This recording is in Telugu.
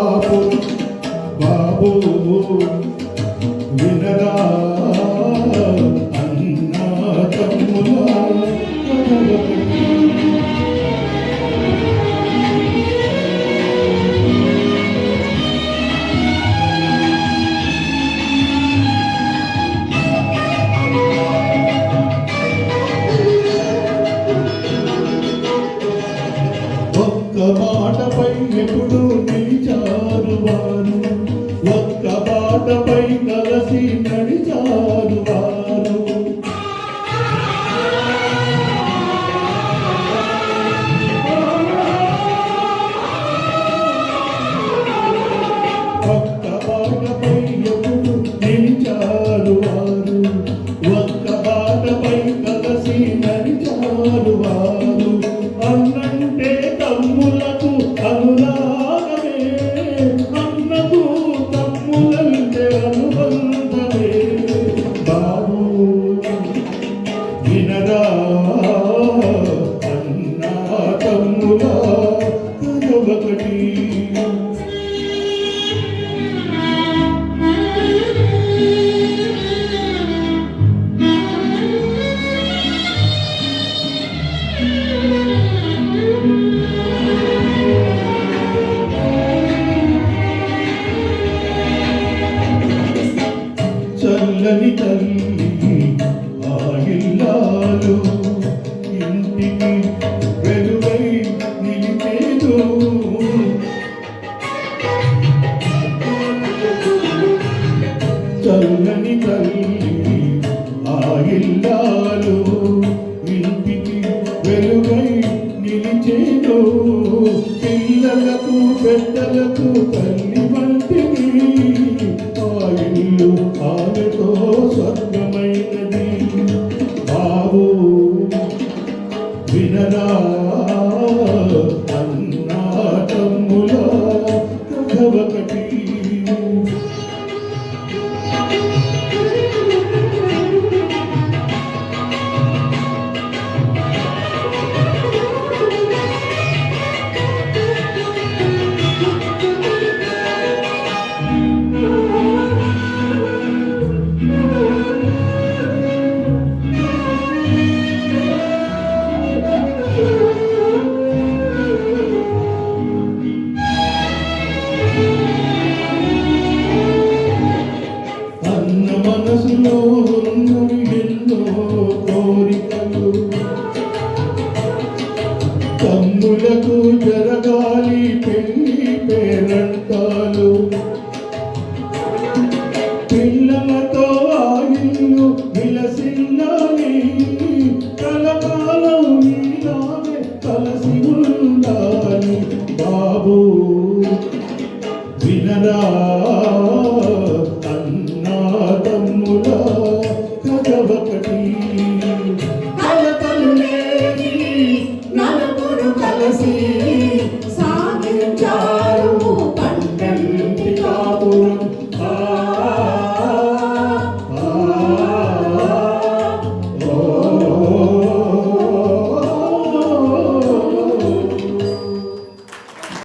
babu babu vinada பாட்டமைந்த ఇల్లాలు ఇంటికి వెలుగై నిలిచేను పిల్లలకు పెద్దలకు తల్లి వంటిని ఆ ఇల్లు ఆమెతో స్వర్గమైనది. బాబు వినరా అన్నా తమ్ముల కథ ఒకటి. మనసులో ఉన్నవి ఎన్నో కోరికలు తమ్ములకు జరగాలి పెళ్ళి పేరంటాలు. పిల్లలతో ఆయిల్లు విలసిల్లాలి కలకాలం నీలాగే కలసి ఉండాలి బాబు. వినరా